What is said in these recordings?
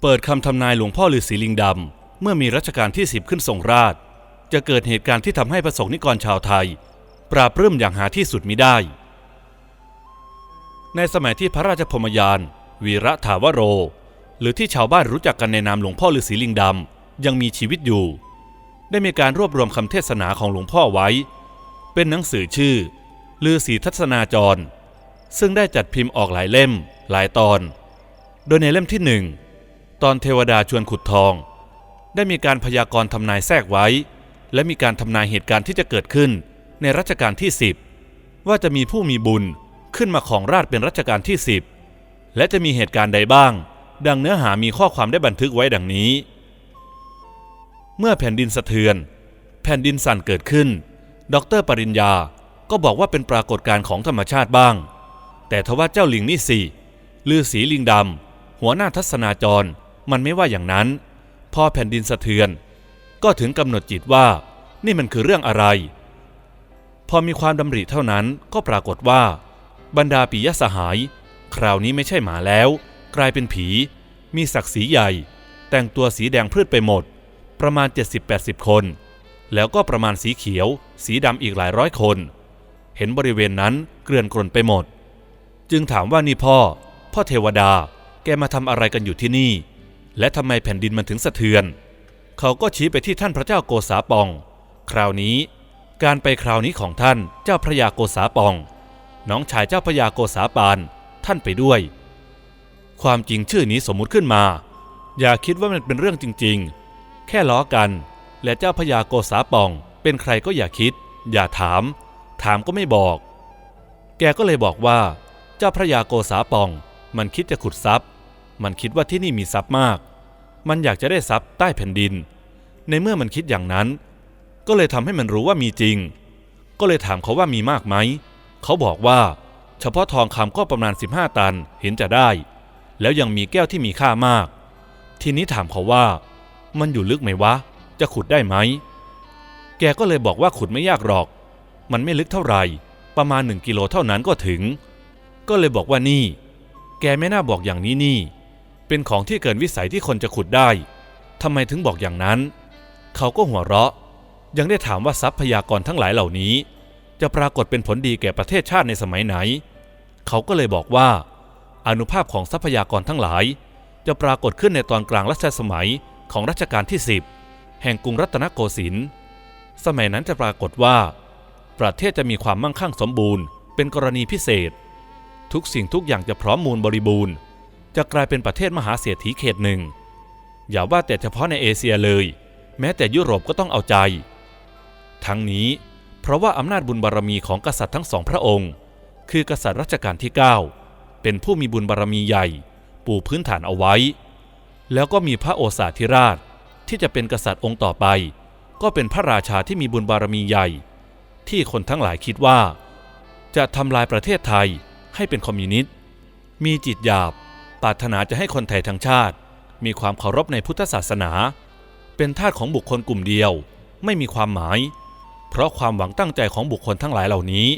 เปิดคำทำนายหลวงพ่อฤาษีลิงดำ เมื่อมีรัชกาลที่สิบขึ้นทรงราช จะเกิดเหตุการณ์ที่ทำให้ประสงค์นิกรชาวไทย ปราบปลื้มอย่างหาที่สุดมิได้ ในสมัยที่พระราชพมยาน วีระถาวโร หรือที่ชาวบ้านรู้จักกันในนามหลวงพ่อฤาษีลิงดำ ยังมีชีวิตอยู่ ได้มีการรวบรวมคำเทศนาของหลวงพ่อไว้ เป็นหนังสือชื่อ ฤาษีทัศนาจร ซึ่งได้จัดพิมพ์ออกหลายเล่มหลายตอน โดยในเล่มที่หนึ่งตอนเทวดาชวนขุดทอง ได้มีการพยากรณ์ทำนายแทรกไว้ และมีการทำนายเหตุการณ์ที่จะเกิดขึ้นในรัชกาลที่ 10 ว่าจะมีผู้มีบุญขึ้นมาของราชเป็นรัชกาลที่ 10 และจะมีเหตุการณ์ใดบ้าง ดังเนื้อหามีข้อความได้บันทึกไว้ดังนี้ เมื่อแผ่นดินสะเทือน แผ่นดินสั่นเกิดขึ้น ดร ปริญญา ก็บอกว่าเป็นปรากฏการณ์ของธรรมชาติบ้าง แต่ทว่าเจ้าลิงนี่สิลือสีลิงดำหัวหน้าทัศนาจร มันไม่ว่าอย่างนั้น พอแผ่นดินสะเทือน ก็ถึงกำหนดจิตว่า นี่มันคือเรื่องอะไร พอมีความดำริเท่านั้นก็ปรากฏว่า บรรดาปิยสหาย คราวนี้ไม่ใช่หมาแล้ว กลายเป็นผี มีศักดิ์ศรีใหญ่ แต่งตัวสีแดงพืชไปหมด ประมาณ 70-80 คน แล้วก็ประมาณสีเขียว สีดำอีกหลายร้อยคน เห็นบริเวณนั้นเกลื่อนกลนไปหมด จึงถามว่านี่พ่อ พ่อเทวดาแกมาทำอะไรกันอยู่ที่นี่ และทำไมแผ่นดินมันถึงสะเทือน เขาก็ชี้ไปที่ท่านพระเจ้าโกษาปอง คราวนี้ การไปคราวนี้ของท่านเจ้าพระยาโกษาปอง น้องชายเจ้าพระยาโกษาปาน ท่านไปด้วย ความจริงชื่อนี้สมมุติขึ้นมา อย่าคิดว่ามันเป็นเรื่องจริง ๆ แค่ล้อกัน และเจ้าพระยาโกษาปอง เป็นใครก็อย่าคิด อย่าถาม ถามก็ไม่บอก แกก็เลยบอกว่า เจ้าพระยาโกษาปอง มันคิดจะขุดทรัพย์ มันคิดว่าที่นี่มีทรัพย์มาก มันอยากจะได้ทรัพย์ใต้แผ่นดิน ในเมื่อมันคิดอย่างนั้น ก็เลยทำให้มันรู้ว่ามีจริง ก็เลยถามเขาว่ามีมากไหม เขาบอกว่า เฉพาะทองคำก็ประมาณ 15 ตันเห็นจะได้ แล้วยังมีแก้วที่มีค่ามาก ทีนี้ถามเขาว่า มันอยู่ลึกไหมวะ จะขุดได้ไหม แกก็เลยบอกว่าขุดไม่ยากหรอก มันไม่ลึกเท่าไหร่ ประมาณหนึ่งกิโลเท่านั้นก็ถึง ก็เลยบอกว่านี่ แกไม่น่าบอกอย่างนี้นี่ เป็นของที่เกินวิสัยที่คนจะขุดได้ทำไมถึงบอกอย่างนั้น เขาก็หัวเราะ ยังได้ถามว่าทรัพยากรทั้งหลายเหล่านี้ จะปรากฏเป็นผลดีแก่ประเทศชาติในสมัยไหน เขาก็เลยบอกว่า อนุภาพของทรัพยากรทั้งหลาย จะปรากฏขึ้นในตอนกลางรัชสมัยของรัชกาลที่ 10 แห่งกรุงรัตนโกสินทร์ สมัยนั้นจะปรากฏว่า ประเทศจะมีความมั่งคั่งสมบูรณ์ เป็นกรณีพิเศษ ทุกสิ่งทุกอย่างจะพร้อมมูลบริบูรณ์ จะกลายเป็นประเทศมหาเศรษฐีเขตหนึ่ง อย่าว่าแต่เฉพาะในเอเชียเลย แม้แต่ยุโรปก็ต้องเอาใจ ทั้งนี้เพราะว่าอำนาจบุญบารมีของกษัตริย์ทั้งสองพระองค์ คือกษัตริย์รัชกาลที่ 9 เป็นผู้มีบุญบารมีใหญ่ ปูพื้นฐานเอาไว้ แล้วก็มีพระโอษาธิราชที่จะเป็นกษัตริย์องค์ต่อไป ก็เป็นพระราชาที่มีบุญบารมีใหญ่ ที่คนทั้งหลายคิดว่า จะทำลายประเทศไทยให้เป็นคอมมิวนิสต์ มีจิตหยาบปรารถนาจะให้คนไทยทั้งชาติ มีความเคารพในพุทธศาสนา เป็นทาสของบุคคลกลุ่มเดียว ไม่มีความหมาย เพราะความหวังตั้งใจของบุคคลทั้งหลายเหล่านี้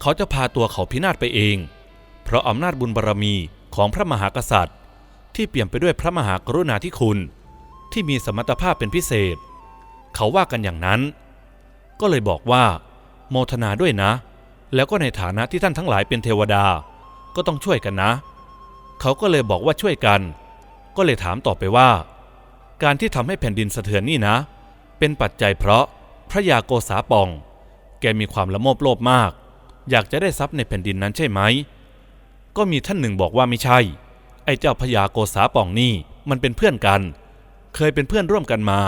เขาจะพาตัวเขาพินาศไปเอง เพราะอำนาจบุญบารรมีของพระมหากษัตริย์ ที่เปี่ยมไปด้วยพระมหากรุณาธิคุณ ที่มีสมรรถภาพเป็นพิเศษ เขาว่ากันอย่างนั้น ก็เลยบอกว่า โมทนาด้วยนะ แล้วก็ในฐานะที่ท่านทั้งหลายเป็นเทวดา ก็ต้องช่วยกันนะ เขาก็เลยบอกว่าช่วยกัน ก็เลยถามต่อไปว่า การที่ทำให้แผ่นดินสะเทือนนี่นะ เป็นปัจจัยเพราะพระยาโกษาปอง แกมีความละโมบโลภมาก อยากจะได้ทรัพย์ในแผ่นดินนั้นใช่ไหม ก็มีท่านหนึ่งบอกว่าไม่ใช่ ไอ้เจ้าพญาโกษาปองนี่มันเป็นเพื่อนกัน เคยเป็นเพื่อนร่วมกันมา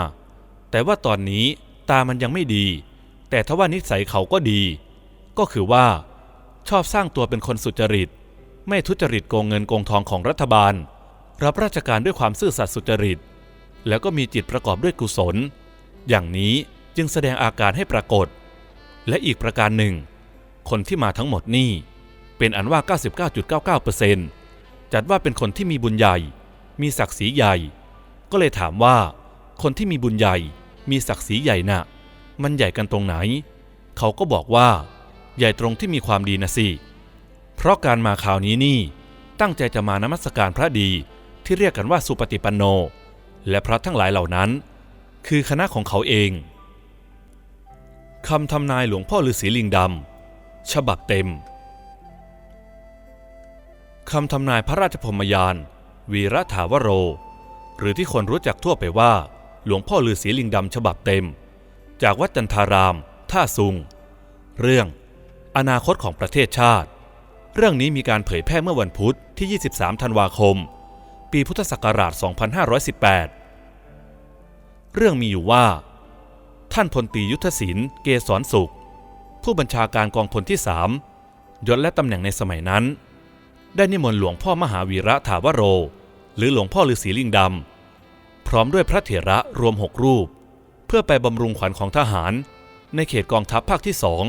แต่ว่าตอนนี้ตามันยังไม่ดี แต่ทว่านิสัยเขาก็ดี ก็คือว่า ชอบสร้างตัวเป็นคนสุจริต ไม่ทุจริตโกงเงินโกงทองของรัฐบาล รับราชการด้วยความซื่อสัตย์สุจริต แล้วก็มีจิตประกอบด้วยกุศล อย่างนี้จึงแสดงอาการให้ปรากฏ และอีกประการหนึ่ง คนที่มาทั้งหมดนี่ เป็นอันว่า 99.99%จัดว่าเป็นคนที่มีบุญใหญ่ มีศักดิ์ศรีใหญ่ ก็เลยถามว่า คนที่มีบุญใหญ่ มีศักดิ์ศรีใหญ่น่ะ มันใหญ่กันตรงไหน เขาก็บอกว่า ใหญ่ตรงที่มีความดีนะสิ เพราะการมาคราวนี้นี่ ตั้งใจจะมานมัสการพระดีที่เรียกกันว่าสุปฏิปันโน และพระทั้งหลายเหล่านั้น คือคณะของเขาเองคำทำนายหลวงพ่อฤาษีลิงดำฉบับเต็มคำทำนายพระราชพมยาน วีระถาวโร หรือที่คนรู้จักทั่วไปว่า หลวงพ่อฤาษีลิงดำฉบับเต็ม จากวัดจันทาราม ท่าซุง เรื่อง อนาคตของประเทศชาติ เรื่องนี้มีการเผยแพร่เมื่อวันพุธที่ 23 ธันวาคม ปีพุทธศักราช 2518 เรื่องมีอยู่ว่า ท่านพลตียุทธศิลป์เกษรสุข ผู้บัญชาการกองพลที่สามยศและตำแหน่งในสมัยนั้น ได้นิมนต์หลวงพ่อมหาวีระถาวโร หรือหลวงพ่อฤาษีลิงดำพร้อมด้วยพระเถระรวมหกรูป พื่อไปบำรุงขวัญของทหาร ในเขตกองทัพภาคที่สอง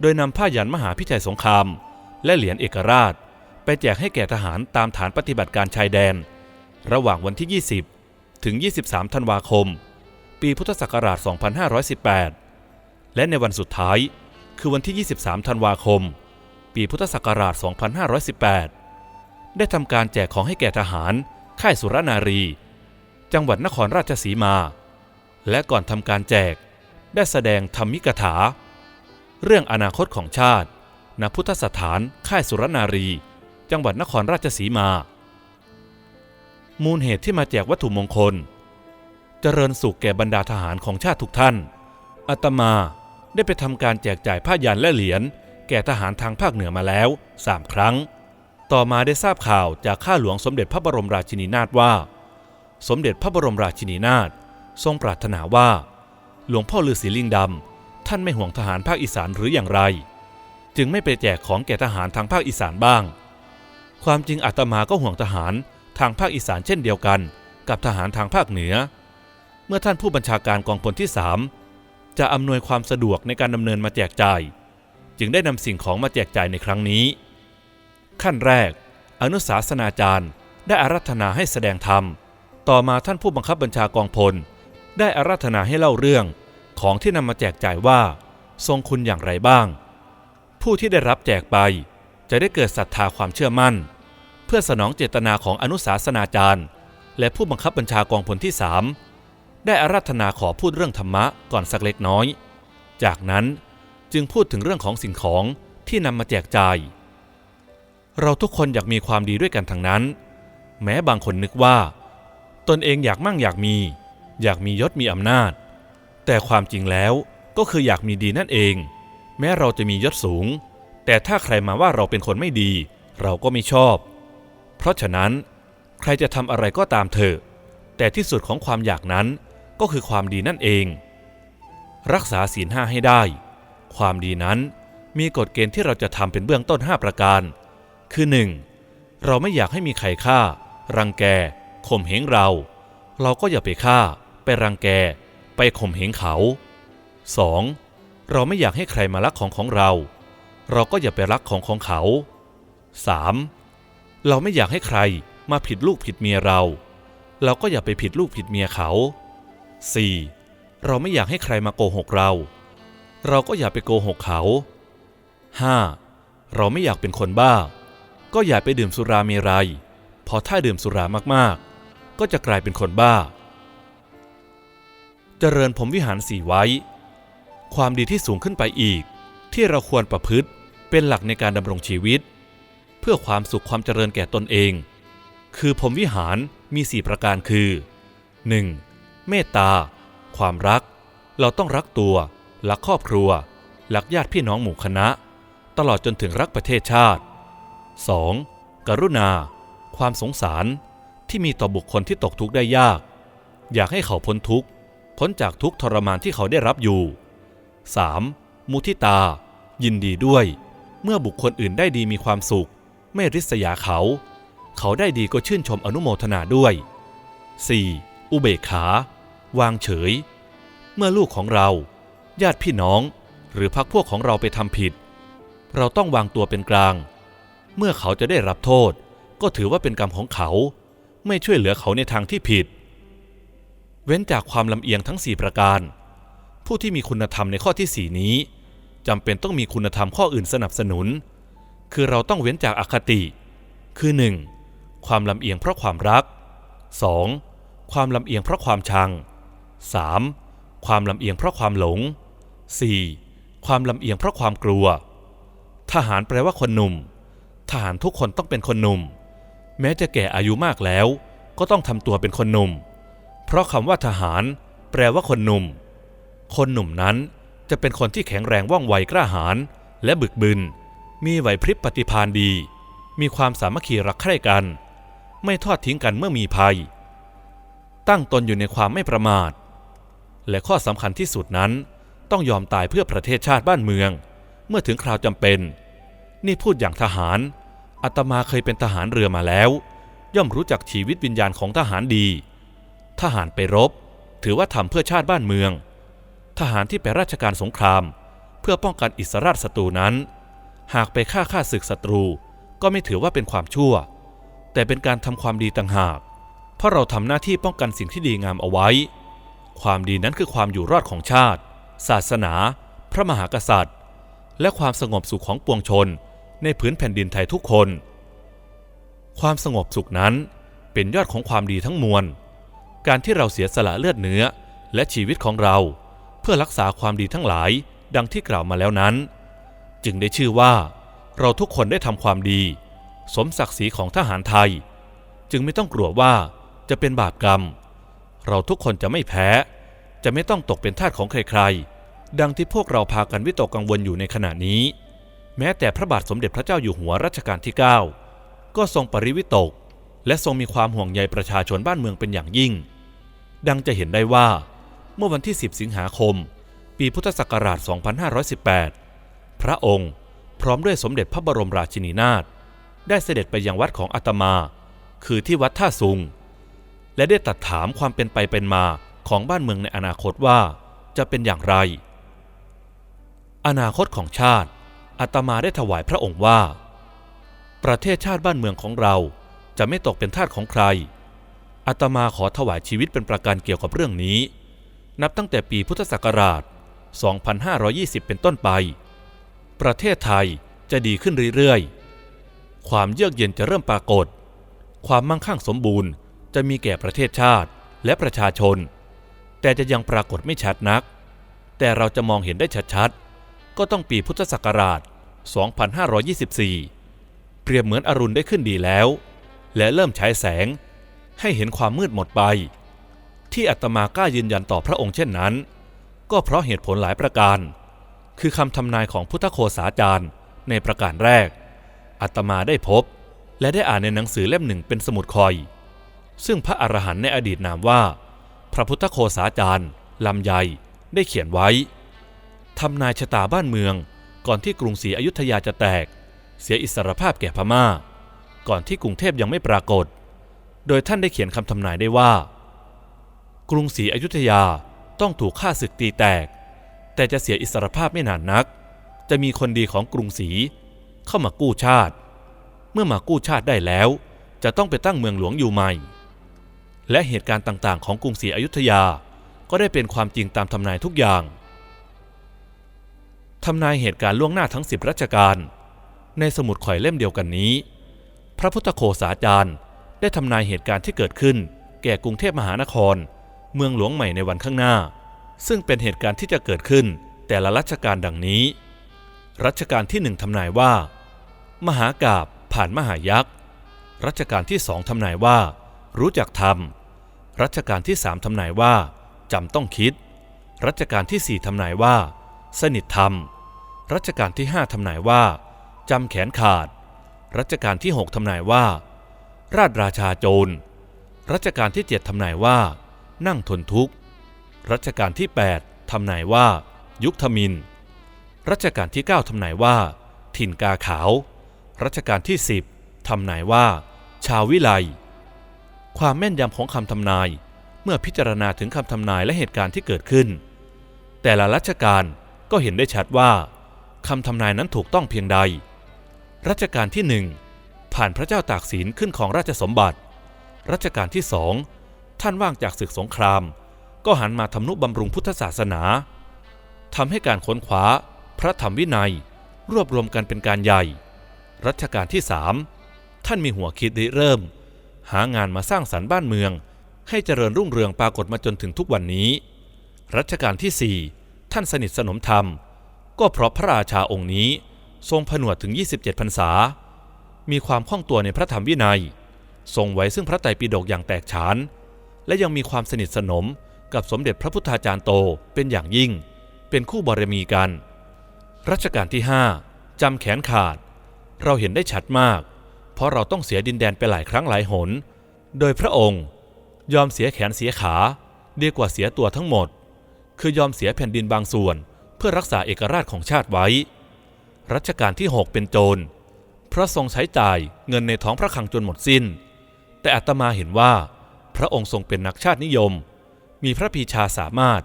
โดยนำผ้ายันมหาพิชัยสงคราม และเหรียญเอกราช ไปแจกให้แก่ทหารตามฐานปฏิบัติการชายแดน ระหว่างวันที่ 20 ถึง 23 ธันวาคม ปีพุทธศักราช 2518 และในวันสุดท้ายคือวันที่ 23 ธันวาคม ปีพุทธศักราช 2518 ได้ทำการแจกของให้แก่ทหาร ค่ายสุรนารี จังหวัดนครราชสีมา และก่อนทำการแจกได้แสดงธรรมิกถา เรื่องอนาคตของชาติ ณ พุทธสถานค่ายสุรนารี จังหวัดนครราชสีมา มูลเหตุที่มาแจกวัตถุมงคล เจริญสุขแก่บรรดาทหารของชาติทุกท่าน อาตมาได้ไปทำการแจกจ่ายผ้ายันและเหรียญแก่ทหารทางภาคเหนือมาแล้วสามครั้ง ต่อมาได้ทราบข่าวจากข้าหลวงสมเด็จพระบรมราชินีนาถว่า สมเด็จพระบรมราชินีนาถ ทรงปรารถนาว่า หลวงพ่อฤาษีลิงดำท่านไม่ห่วงทหารภาคอีสานหรืออย่างไร จึงไม่ไปแจกของแก่ทหารทางภาคอีสานบ้าง ความจริงอาตมาก็ห่วงทหารทางภาคอีสานเช่นเดียวกัน กับทหารทางภาคเหนือ เมื่อท่านผู้บัญชาการกองพลที่สามจะอำนวยความสะดวกในการดำเนินมาแจกจ่าย จึงได้นำสิ่งของมาแจกจ่ายในครั้งนี้ ขั้นแรก อนุสาสนาจารย์ได้อารัธนาให้แสดงธรรม ต่อมาท่านผู้บังคับบัญชากองพล ได้อารัธนาให้เล่าเรื่องของที่นำมาแจกจ่ายว่า ทรงคุณอย่างไรบ้าง ผู้ที่ได้รับแจกไปจะได้เกิดศรัทธาความเชื่อมั่น เพื่อสนองเจตนาของอนุสาสนาจารย์ และผู้บังคับบัญชากองพลที่สามได้อารัธนาขอพูดเรื่องธรรมะก่อนสักเล็กน้อย จากนั้นจึงพูดถึงเรื่องของสิ่งของที่นำมาแจกจ่าย เราทุกคนอยากมีความดีด้วยกันทั้งนั้น แม้บางคนนึกว่า ตนเองอยากมั่งอยากมี อยากมียศมีอำนาจ แต่ความจริงแล้วก็คืออยากมีดีนั่นเอง แม้เราจะมียศสูง แต่ถ้าใครมาว่าเราเป็นคนไม่ดี เราก็ไม่ชอบ เพราะฉะนั้นใครจะทำอะไรก็ตามเถอะแต่ที่สุดของความอยากนั้นก็คือความดีนั่นเอง รักษาศีลห้าให้ได้ ความดีนั้นมีกฎเกณฑ์ที่เราจะทำเป็นเบื้องต้น 5 ประการ คือ 1. เราไม่อยากให้มีใครฆ่า รังแกข่มเหงเรา เราก็อย่าไปฆ่า ไปรังแก ไปข่มเหงเขา 2. เราไม่อยากให้ใครมาลักของของเรา เราก็อย่าไปรักของของเขา 3. เราไม่อยากให้ใครมาผิดลูกผิดเมียเรา เราก็อย่าไปผิดลูกผิดเมียเขา 4. เราไม่อยากให้ใครมาโกหกเรา เราก็อย่าไปโกหกเขา 5. เราไม่อยากเป็นคนบ้า ก็อย่าไปดื่มสุราเมรัยพอถ้าดื่มสุรามากๆ ก็จะกลายเป็นคนบ้า เจริญผมวิหารสีไว้ ความดีที่สูงขึ้นไปอีก ที่เราควรประพฤติเป็นหลักในการดำรงชีวิต เพื่อความสุขความเจริญแก่ตนเอง คือผมวิหารมีสี่ประการคือ 1. เมตตา ความรัก เราต้องรักตัวรักครอบครัวรักญาติพี่น้องหมู่คณะ ตลอดจนถึงรักประเทศชาติ 2. กรุณา ความสงสารที่มีต่อบุคคลที่ตกทุกข์ได้ยาก อยากให้เขาพ้นทุกข์ พ้นจากทุกทรมานที่เขาได้รับอยู่ 3. มุทิตา ยินดีด้วย เมื่อบุคคลอื่นได้ดีมีความสุข ไม่ริษยาเขา เขาได้ดีก็ชื่นชมอนุโมทนาด้วย 4. อุเบกขา วางเฉย เมื่อลูกของเรา ญาติพี่น้อง หรือพักพวกของเราไปทำผิด เราต้องวางตัวเป็นกลาง เมื่อเขาจะได้รับโทษ ก็ถือว่าเป็นกรรมของเขา ไม่ช่วยเหลือเขาในทางที่ผิด เว้นจากความลำเอียงทั้ง 4 ประการ ผู้ที่มีคุณธรรมในข้อที่สี่นี้จำเป็นต้องมีคุณธรรมข้ออื่นสนับสนุน คือเราต้องเว้นจากอคติ คือ 1. ความลำเอียงเพราะความรัก 2. ความลำเอียงเพราะความชัง 3. ความลำเอียงเพราะความหลง 4. ความลำเอียงเพราะความกลัว ทหารแปลว่าคนหนุ่ม ทหารทุกคนต้องเป็นคนหนุ่ม แม้จะแก่อายุมากแล้ว ก็ต้องทำตัวเป็นคนหนุ่ม เพราะคำว่าทหาร แปลว่าคนหนุ่ม คนหนุ่มนั้นจะเป็นคนที่แข็งแรงว่องไวกล้าหาญและบึกบึน มีไหวพริบปฏิภาณดี มีความสามัคคีรักใคร่กัน ไม่ทอดทิ้งกันเมื่อมีภัย ตั้งตนอยู่ในความไม่ประมาท และข้อสำคัญที่สุดนั้น ต้องยอมตายเพื่อประเทศชาติบ้านเมือง เมื่อถึงคราวจำเป็น นี่พูดอย่างทหารอาตมาเคยเป็นทหารเรือมาแล้ว ย่อมรู้จักชีวิตวิญญาณของทหารดี ทหารไปรบ ถือว่าทำเพื่อชาติบ้านเมือง ทหารที่ไปราชการสงคราม เพื่อป้องกันอิสราชศัตรูนั้น หากไปฆ่าฆ่าศึกศัตรู ก็ไม่ถือว่าเป็นความชั่ว แต่เป็นการทำความดีต่างหาก เพราะเราทำหน้าที่ป้องกันสิ่งที่ดีงามเอาไว้ ความดีนั้นคือความอยู่รอดของชาติ ศาสนา พระมหากษัตริย์ และความสงบสุขของปวงชน ในผืนแผ่นดินไทยทุกคน ความสงบสุขนั้นเป็นยอดของความดีทั้งมวล การที่เราเสียสละเลือดเนื้อ และชีวิตของเรา เพื่อรักษาความดีทั้งหลายดังที่กล่าวมาแล้วนั้น จึงได้ชื่อว่าเราทุกคนได้ทำความดี สมศักดิ์ศรีของทหารไทย จึงไม่ต้องกลัวว่าจะเป็นบาปกรรม เราทุกคนจะไม่แพ้ จะไม่ต้องตกเป็นทาสของใครๆ ดังที่พวกเราพากันวิตกกังวลอยู่ในขณะนี้ แม้แต่พระบาทสมเด็จพระเจ้าอยู่หัวรัชกาลที่ 9 ก็ทรงปริวิตก และทรงมีความห่วงใยประชาชนบ้านเมืองเป็นอย่างยิ่ง ดังจะเห็นได้ว่า เมื่อวันที่ 10 สิงหาคม ปีพุทธศักราช 2518 พระองค์พร้อมด้วยสมเด็จพระบรมราชินีนาถได้เสด็จไปยังวัดของอาตมา คือที่วัดท่าซุง และได้ตรัดถามความเป็นไปเป็นมาของบ้านเมืองในอนาคตว่าจะเป็นอย่างไร อนาคตของชาติอาตมาได้ถวายพระองค์ว่า ประเทศชาติบ้านเมืองของเราจะไม่ตกเป็นทาสของใคร อาตมาขอถวายชีวิตเป็นประกันเกี่ยวกับเรื่องนี้ นับตั้งแต่ปีพุทธศักราช 2520 เป็นต้นไป ประเทศไทยจะดีขึ้นเรื่อยๆ ความเยือกเย็นจะเริ่มปรากฏ ความมั่งคั่งสมบูรณ์จะมีแก่ประเทศชาติและประชาชน แต่จะยังปรากฏไม่ชัดนัก แต่เราจะมองเห็นได้ชัดๆ ก็ต้องปีพุทธศักราช 2524 เปรียบเหมือนอรุณได้ขึ้นดีแล้ว และเริ่มฉายแสง ให้เห็นความมืดหมดไป ที่อาตมากล้ายืนยันต่อพระองค์เช่นนั้น ก็เพราะเหตุผลหลายประการ คือคำทำนายของพุทธโคสาจารย์ในประการแรกอาตมาได้พบ และได้อ่านในหนังสือเล่มหนึ่งเป็นสมุดคอย ซึ่งพระอรหันต์ในอดีตนามว่า พระพุทธโคสาจารย์ลำไยได้เขียนไว้ทำนายชะตาบ้านเมืองก่อนที่กรุงศรีอยุธยาจะแตก เสียอิสรภาพแก่พมา่า ก่อนที่กรุงเทพยังไม่ปรากฏ โดยท่านได้เขียนคำทำนายได้ว่า กรุงศรีอยุธยาต้องถูกฆ่าศึกตีแตก แต่จะเสียอิสรภาพไม่นานนัก จะมีคนดีของกรุงศรีเข้ามากู้ชาติ เมื่อมากู้ชาติได้แล้ว จะต้องไปตั้งเมืองหลวงอยู่ใหม่ และเหตุการณ์ต่างๆ ของกรุงศรีอยุธยาก็ได้เป็นความจริงตามทำนายทุกอย่างทำนายเหตุการณ์ล่วงหน้าทั้งสิบรัชกาลในสมุดข่อยเล่มเดียวกันนี้ พระพุทธโคสาจารย์ ได้ทำนายเหตุการณ์ที่เกิดขึ้น แก่กรุงเทพมหานคร เมืองหลวงใหม่ในวันข้างหน้า ซึ่งเป็นเหตุการณ์ที่จะเกิดขึ้น แต่ละรัชกาลดังนี้ รัชกาลที่หนึ่งทำนายว่า มหากาบผ่านมหายักษ์ รัชกาลที่สองทำนายว่า รู้จักธรรมรัชกาลที่สามทำนายว่าจำต้องคิด รัชกาลที่สี่ทำนายว่า สนิทธรรม รัชกาลที่ห้าทำนายว่าจำแขนขาด รัชกาลที่หกทำนายว่า ราชราชาโจร รัชกาลที่เจ็ดทำนายว่า นั่งทนทุกข์ รัชกาลที่แปดทำนายว่า ยุคทมิน รัชกาลที่เก้าทำนายว่า ถิ่นกาขาว รัชกาลที่สิบทำนายว่า ชาววิไล ความแม่นยำของคำทำนายเมื่อพิจารณาถึงคำทำนายและเหตุการณ์ที่เกิดขึ้น แต่ละรัชกาลก็เห็นได้ชัดว่าคำทำนายนั้นถูกต้องเพียงใด รัชกาลที่หนึ่ง ผ่านพระเจ้าตากสินขึ้นของราชสมบัติ รัชกาลที่สองท่านว่างจากศึกสงคราม ก็หันมาทำนุบำรุงพุทธศาสนาทำให้การค้นคว้า พระธรรมวินัย รวบรวมกันเป็นการใหญ่ รัชกาลที่สามท่านมีหัวคิดริเริ่ม หางานมาสร้างสรรค์บ้านเมือง ให้เจริญรุ่งเรืองปรากฏมาจนถึงทุกวันนี้ รัชกาลที่สี่ท่านสนิทสนมธรรม ก็เพราะพระราชาองค์นี้ทรงผนวดถึง 27พรรษา มีความคล่องตัวในพระธรรมวินัย ทรงไว้ซึ่งพระไตรปิฎกอย่างแตกฉาน และยังมีความสนิทสนมกับสมเด็จพระพุทธาจารย์โตเป็นอย่างยิ่ง เป็นคู่บารมีกัน รัชกาลที่ 5จำแขนขาด เราเห็นได้ชัดมาก เพราะเราต้องเสียดินแดนไปหลายครั้งหลายหน โดยพระองค์ยอมเสียแขนเสียขาดีกว่าเสียตัวทั้งหมด คือยอมเสียแผ่นดินบางส่วน เพื่อรักษาเอกราชของชาติไว้ รัชกาลที่ 6 เป็นโจร พระทรงใช้จ่ายเงินในท้องพระคลังจนหมดสิ้น แต่อาตมาเห็นว่า พระองค์ทรงเป็นนักชาตินิยม มีพระพีชาสามารถ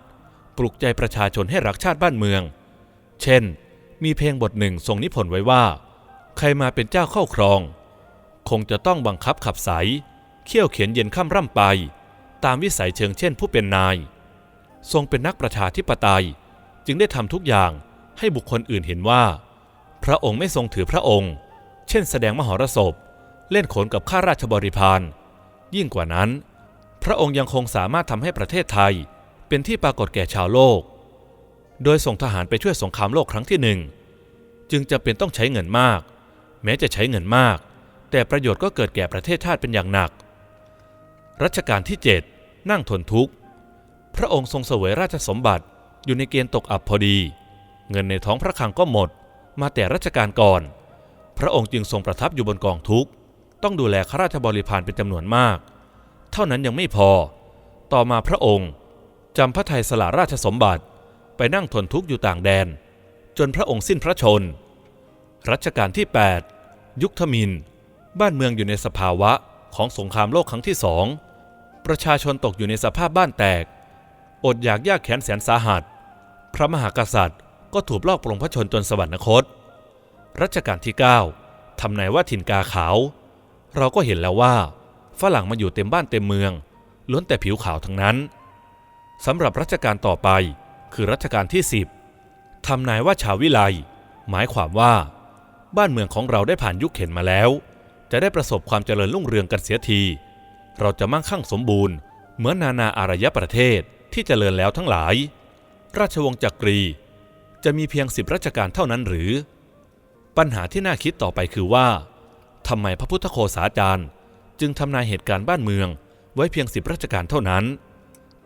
ปลุกใจประชาชนให้รักชาติบ้านเมือง เช่น มีเพลงบทหนึ่งทรงนิพนธ์ไว้ว่า ใครมาเป็นเจ้าเข้าครอง คงจะต้องบังคับขับใสเขี่ยวเขียนเย็นค่ำร่ำไป ตามวิสัยเชิงเช่นผู้เป็นนาย ทรงเป็นนักประชาธิปไตย จึงได้ทำทุกอย่างให้บุคคลอื่นเห็นว่า พระองค์ไม่ทรงถือพระองค์ เช่นแสดงมหรสพ เล่นโขนกับข้าราชบริพาร ยิ่งกว่านั้น พระองค์ยังคงสามารถทำให้ประเทศไทย เป็นที่ปรากฏแก่ชาวโลก โดยส่งทหารไปช่วยสงครามโลกครั้งที่หนึ่งจึงจะเป็นต้องใช้เงินมาก แม้จะใช้เงินมาก แต่ประโยชน์ก็เกิดแก่ประเทศชาติเป็นอย่างหนัก รัชกาลที่ 7 นั่งทนทุกข์ พระองค์ทรงเสวยราชสมบัติอยู่ในเกณฑ์ตกอับพอดี เงินในท้องพระคลังก็หมด มาแต่รัชกาลก่อน พระองค์จึงทรงประทับอยู่บนกองทุกข์ต้องดูแลข้าราชบริพารเป็นจำนวนมาก เท่านั้นยังไม่พอ ต่อมาพระองค์จำพระไทยสละราชสมบัติไปนั่งทนทุกข์อยู่ต่างแดน จนพระองค์สิ้นพระชน รัชกาลที่ 8 ยุคทมิน บ้านเมืองอยู่ในสภาวะของสงครามโลกครั้งที่สองประชาชนตกอยู่ในสภาพบ้านแตก อดอยากยากแค้นแสนสาหัส พระมหากษัตริย์ก็ถูกลอบปลงพระชนจนสวรรคต รัชกาลที่ 9ทำนายว่าถิ่นกาขาว เราก็เห็นแล้วว่า ฝรั่งมาอยู่เต็มบ้านเต็มเมือง ล้วนแต่ผิวขาวทั้งนั้นสำหรับรัชกาลต่อไปคือรัชกาลที่ 10ทำนายว่าชาววิไลหมายความว่า บ้านเมืองของเราได้ผ่านยุคเข็นมาแล้ว จะได้ประสบความเจริญรุ่งเรืองกันเสียที เราจะมั่งคั่งสมบูรณ์ เหมือนนานาอารยประเทศที่เจริญแล้วทั้งหลาย ราชวงศ์จักรีจะมีเพียงสิบรัชกาลเท่านั้นหรือ ปัญหาที่น่าคิดต่อไปคือว่าทำไมพระพุทธโคสาจารย์ จึงทำนายเหตุการณ์บ้านเมืองไว้เพียงสิบรัชกาลเท่านั้น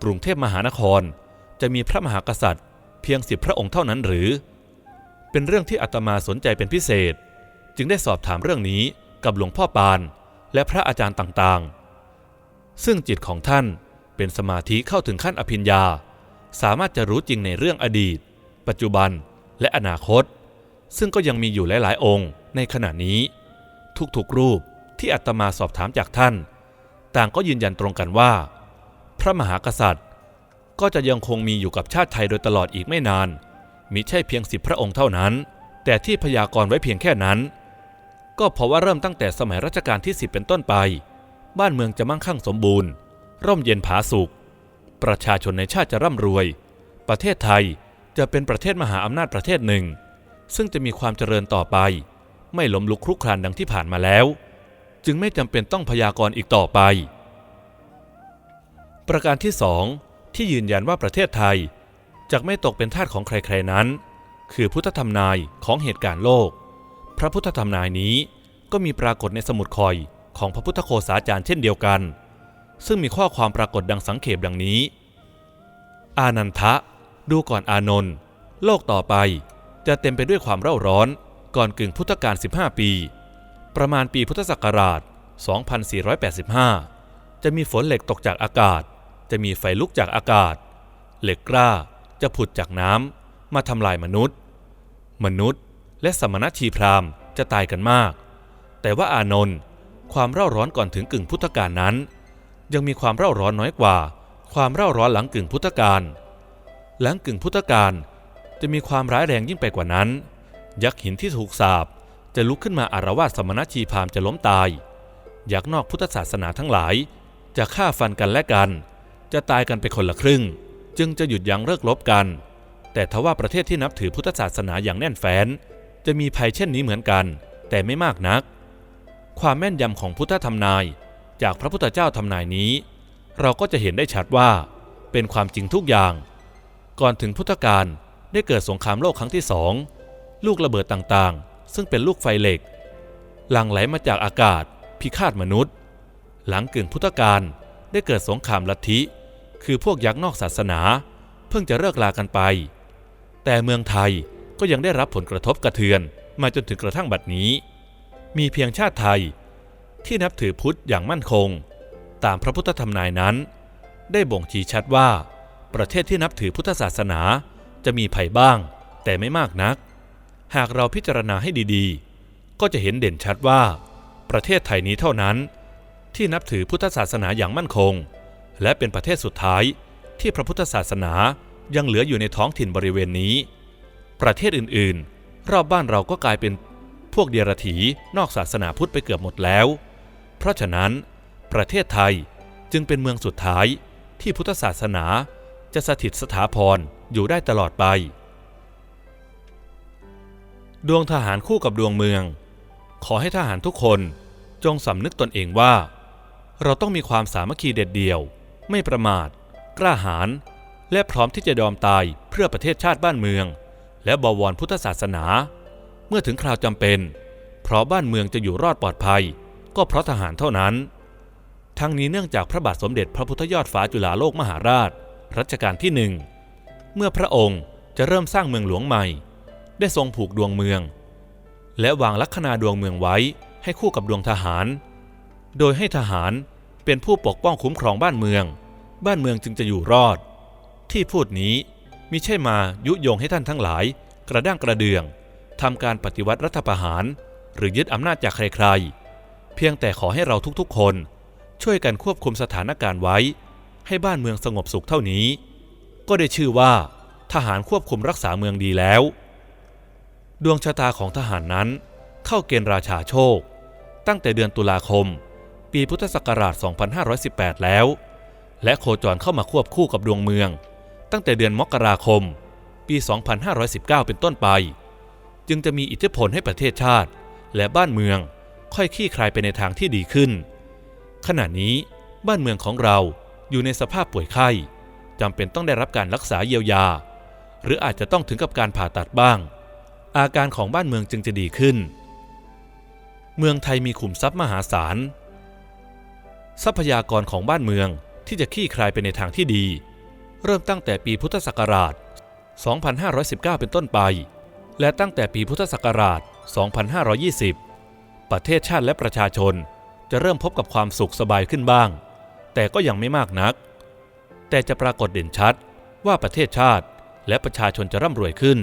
กรุงเทพมหานครจะมีพระมหากษัตริย์ เพียงสิบพระองค์เท่านั้นหรือ เป็นเรื่องที่อาตมาสนใจเป็นพิเศษ จึงได้สอบถามเรื่องนี้กับหลวงพ่อปาน และพระอาจารย์ต่างๆ ซึ่งจิตของท่านเป็นสมาธิเข้าถึงขั้นอภิญญา สามารถจะรู้จริงในเรื่องอดีต ปัจจุบันและอนาคต ซึ่งก็ยังมีอยู่หลาย ๆ องค์ในขณะนี้ ทุกๆรูปที่อาตมาสอบถามจากท่าน ต่างก็ยืนยันตรงกันว่า พระมหากษัตริย์ ก็จะยังคงมีอยู่กับชาติไทยโดยตลอดอีกไม่นาน มิใช่เพียงสิบพระองค์เท่านั้น แต่ที่พยากรณ์ไว้เพียงแค่นั้น ก็เพราะว่าเริ่มตั้งแต่สมัยรัชกาลที่สิบเป็นต้นไป บ้านเมืองจะมั่งคั่งสมบูรณ์ ร่มเย็นผาสุข ประชาชนในชาติจะร่ำรวย ประเทศไทยจะเป็นประเทศมหาอำนาจประเทศหนึ่ง ซึ่งจะมีความเจริญต่อไป ไม่ล้มลุกคลุกคลานดังที่ผ่านมาแล้ว จึงไม่จำเป็นต้องพยากรณ์อีกต่อไป ประการที่สองที่ยืนยันว่าประเทศไทยจะไม่ตกเป็นทาสของใครๆนั้น คือพุทธธรรมนายของเหตุการณ์โลก พระพุทธธรรมนายนี้ก็มีปรากฏในสมุดคอยของพระพุทธโคสาจารย์เช่นเดียวกัน ซึ่งมีข้อความปรากฏดังสังเขปดังนี้ อานันทะ ดูก่อนอานนท์โลกต่อไป จะเต็มไปด้วยความเร่าร้อน ก่อนกึ่งพุทธกาล 15 ปี ประมาณปีพุทธศักราช 2485 จะมีฝนเหล็กตกจากอากาศ จะมีไฟลุกจากอากาศ เหล็กกล้าจะผุดจากน้ำมาทำลายมนุษย์ มนุษย์และสมณชีพราหมณ์จะตายกันมาก แต่ว่าอานนท์ความเร่าร้อนก่อนถึงกึ่งพุทธกาลนั้น ยังมีความเร่าร้อนน้อยกว่า ความเร่าร้อนหลังกึ่งพุทธกาลหลังกึ่งพุทธกาล จะมีความร้ายแรงยิ่งไปกว่านั้น ยักษ์หินที่ถูกสาบจะลุกขึ้นมาอารวาสสมณชีพามจะล้มตาย ยักษ์นอกพุทธศาสนาทั้งหลาย จะฆ่าฟันกันและกัน จะตายกันไปคนละครึ่ง จึงจะหยุดยั้งเลิกลบกัน แต่ทว่าประเทศที่นับถือพุทธศาสนาอย่างแน่นแฟ้น จะมีภัยเช่นนี้เหมือนกัน แต่ไม่มากนัก ความแม่นยำของพุทธทำนาย จากพระพุทธเจ้าทำนายนี้ เราก็จะเห็นได้ชัดว่า เป็นความจริงทุกอย่าง ก่อนถึงพุทธกาล ได้เกิดสงครามโลกครั้งที่สองลูกระเบิดต่างๆ ซึ่งเป็นลูกไฟเหล็ก หลั่งไหลมาจากอากาศ พิฆาตมนุษย์ หลังกึ่งพุทธกาลได้เกิดสงครามลัทธิ คือพวกยักษ์นอกศาสนา เพิ่งจะเลิกลากันไป แต่เมืองไทยก็ยังได้รับผลกระทบกระเทือนมาจนถึงกระทั่งบัดนี้ มีเพียงชาติไทย ที่นับถือพุทธอย่างมั่นคง ตามพระพุทธธรรมนายนั้น ได้บ่งชี้ชัดว่า ประเทศที่นับถือพุทธศาสนา จะมีภัยบ้าง แต่ไม่มากนัก หากเราพิจารณาให้ดีๆ ก็จะเห็นเด่นชัดว่า ประเทศไทยนี้เท่านั้น ที่นับถือพุทธศาสนาอย่างมั่นคง และเป็นประเทศสุดท้ายที่พระพุทธศาสนายังเหลืออยู่ในท้องถิ่นบริเวณนี้ ประเทศอื่นๆ รอบบ้านเราก็กลายเป็นพวกเดียรถีนอกศาสนาพุทธไปเกือบหมดแล้ว เพราะฉะนั้นประเทศไทยจึงเป็นเมืองสุดท้ายที่พุทธศาสนาจะสถิตสถาพร อยู่ได้ตลอดไป ดวงทหารคู่กับดวงเมือง ขอให้ทหารทุกคนจงสำนึกตนเองว่า เราต้องมีความสามัคคีเด็ดเดี่ยว ไม่ประมาท กล้าหาญและพร้อมที่จะยอมตายเพื่อประเทศชาติบ้านเมือง และบวรพุทธศาสนา เมื่อถึงคราวจำเป็น เพราะบ้านเมืองจะอยู่รอดปลอดภัย ก็เพราะทหารเท่านั้น ทั้งนี้เนื่องจากพระบาทสมเด็จพระพุทธยอดฟ้าจุฬาโลกมหาราช รัชกาลที่หนึ่ง เมื่อพระองค์จะเริ่มสร้างเมืองหลวงใหม่ ได้ทรงผูกดวงเมือง และวางลัคนาดวงเมืองไว้ให้คู่กับดวงทหาร โดยให้ทหารเป็นผู้ปกป้องคุ้มครองบ้านเมือง บ้านเมืองจึงจะอยู่รอด ที่พูดนี้มิใช่มายุยงให้ท่านทั้งหลาย กระด้างกระเดืองทำการปฏิวัติรัฐประหาร หรือยึดอำนาจจากใครๆ เพียงแต่ขอให้เราทุกๆคน ช่วยกันควบคุมสถานการณ์ไว้ ให้บ้านเมืองสงบสุขเท่านี้ ก็ได้ชื่อว่า ทหารควบคุมรักษาเมืองดีแล้ว ดวงชะตาของทหารนั้นเข้าเกณฑ์ราชาโชค ตั้งแต่เดือนตุลาคม ปีพุทธศักราช 2518 แล้ว และโคจรเข้ามาควบคู่กับดวงเมือง ตั้งแต่เดือนมกราคม ปี 2519 เป็นต้นไป จึงจะมีอิทธิพลให้ประเทศชาติ และบ้านเมืองค่อยคลี่คลายไปในทางที่ดีขึ้น ขณะนี้บ้านเมืองของเราอยู่ในสภาพป่วยไข้ จำเป็นต้องได้รับการรักษาเยียวยา หรืออาจจะต้องถึงกับการผ่าตัดบ้าง อาการของบ้านเมืองจึงจะดีขึ้น เมืองไทยมีขุมทรัพย์มหาศาล ทรัพยากรของบ้านเมืองที่จะคลี่คลายไปในทางที่ดี เริ่มตั้งแต่ปีพุทธศักราช 2519 เป็นต้นไป และตั้งแต่ปีพุทธศักราช 2520 ประเทศชาติและประชาชนจะเริ่มพบกับความสุขสบายขึ้นบ้าง แต่ก็ยังไม่มากนัก แต่จะปรากฏเด่นชัดว่าประเทศชาติและประชาชนจะร่ำรวยขึ้น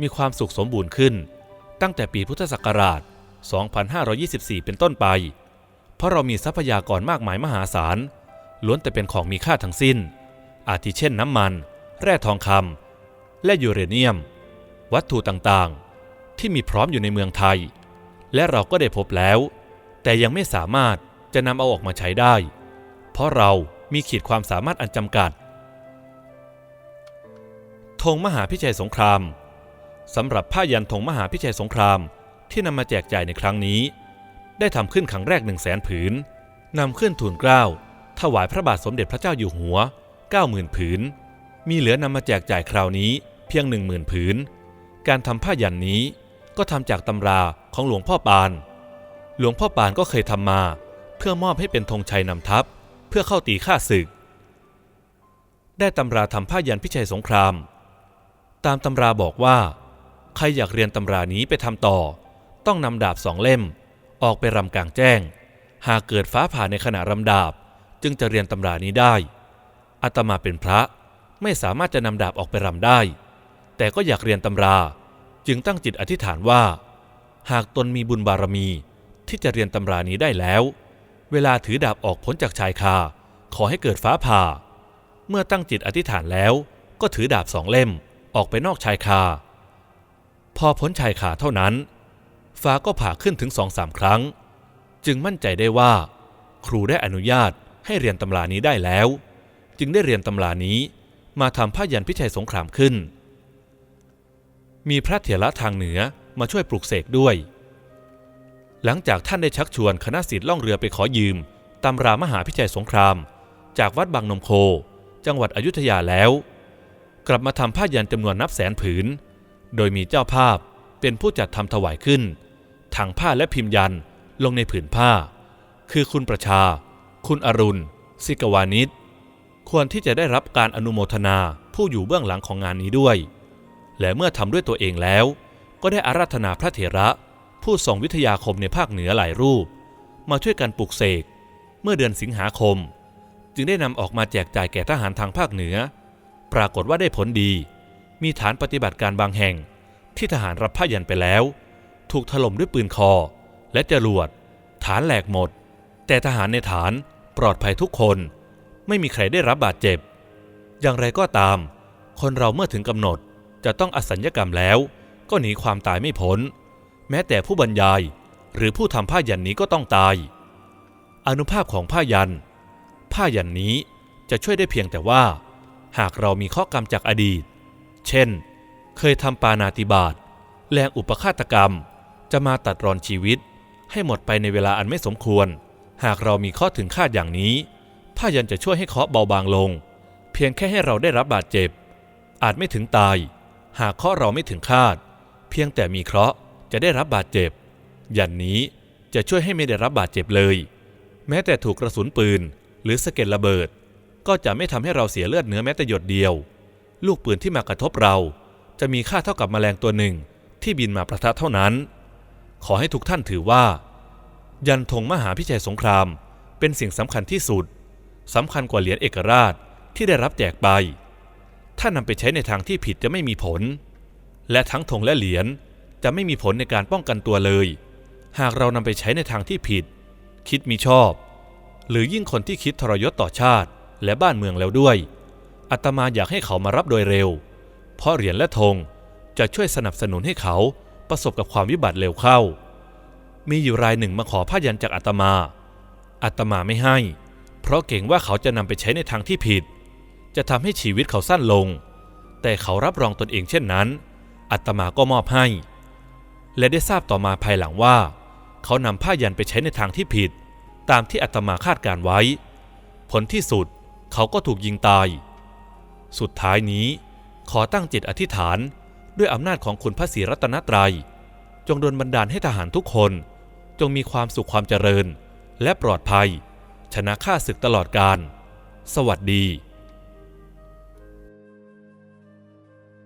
มีความสุขสมบูรณ์ขึ้น ตั้งแต่ปีพุทธศักราช 2524 เป็นต้นไป เพราะเรามีทรัพยากรมากมายมหาศาล ล้วนแต่เป็นของมีค่าทั้งสิ้น อาทิเช่นน้ำมัน แร่ทองคำและยูเรเนียม วัตถุต่างๆ ที่มีพร้อมอยู่ในเมืองไทย และเราก็ได้พบแล้ว แต่ยังไม่สามารถจะนำเอาออกมาใช้ได้ เพราะเรา มีขีดความสามารถอันจำกัดธงมหาพิชัยสงครามสำหรับผ้ายันธงมหาพิชัยสงครามที่นำมาแจกจ่ายในครั้งนี้ ได้ทำขึ้นครั้งแรกหนึ่งแสนผืนนำขึ้นทูลเกล้าถวายพระบาทสมเด็จพระเจ้าอยู่หัว 90,000 ผืน มีเหลือนำมาแจกจ่ายคราวนี้เพียง 10,000 ผืน การทำผ้ายันนี้ก็ทำจากตำราของหลวงพ่อปาน หลวงพ่อปานก็เคยทำมา เพื่อมอบให้เป็นธงชัยนำทัพ เพื่อเข้าตีข้าศึก ได้ตำราทำผ้ายันพิชัยสงคราม ตามตำราบอกว่า ใครอยากเรียนตำรานี้ไปทำต่อ ต้องนำดาบสองเล่ม ออกไปรำกลางแจ้ง หากเกิดฟ้าผ่าในขณะรำดาบ จึงจะเรียนตำรานี้ได้อาตมาเป็นพระไม่สามารถจะนำดาบออกไปรำได้ แต่ก็อยากเรียนตำราจึงตั้งจิตอธิษฐานว่า หากตนมีบุญบารมีที่จะเรียนตำรานี้ได้แล้ว เวลาถือดาบออกพ้นจากชายคา ขอให้เกิดฟ้าผ่า เมื่อตั้งจิตอธิษฐานแล้ว ก็ถือดาบสองเล่มออกไปนอกชายคา พอพ้นชายคาเท่านั้น ฟ้าก็ผ่าขึ้นถึงสองสามครั้ง จึงมั่นใจได้ว่า ครูได้อนุญาตให้เรียนตำรานี้ได้แล้ว จึงได้เรียนตำรานี้มาทำผ้ายันพิชัยสงครามขึ้น มีพระเถระทางเหนือมาช่วยปลุกเสกด้วย หลังจากท่านได้ชักชวนคณะศิษย์ล่องเรือไปขอยืมตำรามหาพิชัยสงคราม จากวัดบางนมโค จังหวัดอยุธยาแล้ว กลับมาทำผ้ายันจำนวนนับแสนผืน โดยมีเจ้าภาพเป็นผู้จัดทำถวายขึ้นถังผ้าและพิมพ์ยันลงในผืนผ้า คือคุณประชา คุณอรุณสิกวานิชควรที่จะได้รับการอนุโมทนาผู้อยู่เบื้องหลังของงานนี้ด้วย และเมื่อทำด้วยตัวเองแล้ว ก็ได้อาราธนาพระเถระ ผู้ทรงวิทยาคมในภาคเหนือหลายรูป มาช่วยกันปลุกเสก เมื่อเดือนสิงหาคม จึงได้นำออกมาแจกจ่ายแก่ทหารทางภาคเหนือ ปรากฏว่าได้ผลดี มีฐานปฏิบัติการบางแห่ง ที่ทหารรับผ้ายันไปแล้ว ถูกถล่มด้วยปืนคอ และจรวด ฐานแหลกหมด แต่ทหารในฐานปลอดภัยทุกคน ไม่มีใครได้รับบาดเจ็บ อย่างไรก็ตาม คนเราเมื่อถึงกำหนดจะต้องอสัญญกรรมแล้ว ก็หนีความตายไม่พ้น แม้แต่ผู้บรรยายหรือผู้ทำผ้ายันนี้ก็ต้องตาย อนุภาพของผ้ายัน ผ้ายันนี้จะช่วยได้เพียงแต่ว่า หากเรามีข้อกรรมจากอดีต เช่น เคยทำปานาติบาตแรงอุปฆาตกรรม จะมาตัดรอนชีวิต ให้หมดไปในเวลาอันไม่สมควร หากเรามีข้อถึงคาดอย่างนี้ผ้ายันจะช่วยให้เคราะห์เบาบางลง เพียงแค่ให้เราได้รับบาดเจ็บ อาจไม่ถึงตาย หากเคราะห์เราไม่ถึงคาด เพียงแต่มีเคราะห์ จะได้รับบาดเจ็บ ยันนี้จะช่วยให้ไม่ได้รับบาดเจ็บเลย แม้แต่ถูกกระสุนปืน หรือสะเก็ดระเบิด ก็จะไม่ทำให้เราเสียเลือดเนื้อแม้แต่หยดเดียว ลูกปืนที่มากระทบเรา จะมีค่าเท่ากับแมลงตัวหนึ่งที่บินมาประทะเท่านั้น ขอให้ทุกท่านถือว่า ยันธงมหาพิชัยสงคราม เป็นสิ่งสำคัญที่สุดสำคัญกว่าเหรียญเอกราชที่ได้รับแจกไป ถ้านำไปใช้ในทางที่ผิดจะไม่มีผล และทั้งธงและเหรียญ จะไม่มีผลในการป้องกันตัวเลย หากเรานำไปใช้ในทางที่ผิด คิดมีชอบ หรือยิ่งคนที่คิดทรยศต่อชาติและบ้านเมืองแล้วด้วยอาตมาอยากให้เขามารับโดยเร็ว เพราะเหรียญและธงจะช่วยสนับสนุนให้เขาประสบกับความวิบัติเร็วเข้า มีอยู่รายหนึ่งมาขอผ้ายันจากอาตมาอาตมาไม่ให้ เพราะเก่งว่าเขาจะนำไปใช้ในทางที่ผิด จะทำให้ชีวิตเขาสั้นลง แต่เขารับรองตนเองเช่นนั้นอาตมาก็มอบให้ และได้ทราบต่อมาภายหลังว่า เขานำผ้ายันไปใช้ในทางที่ผิด ตามที่อาตมาคาดการไว้ ผลที่สุดเขาก็ถูกยิงตาย สุดท้ายนี้ขอตั้งจิตอธิษฐานด้วยอำนาจของคุณพระศรีรัตนตรัย จงดลบันดาลให้ทหารทุกคน จงมีความสุขความเจริญ และปลอดภัย ชนะข้าศึกตลอดการสวัสดี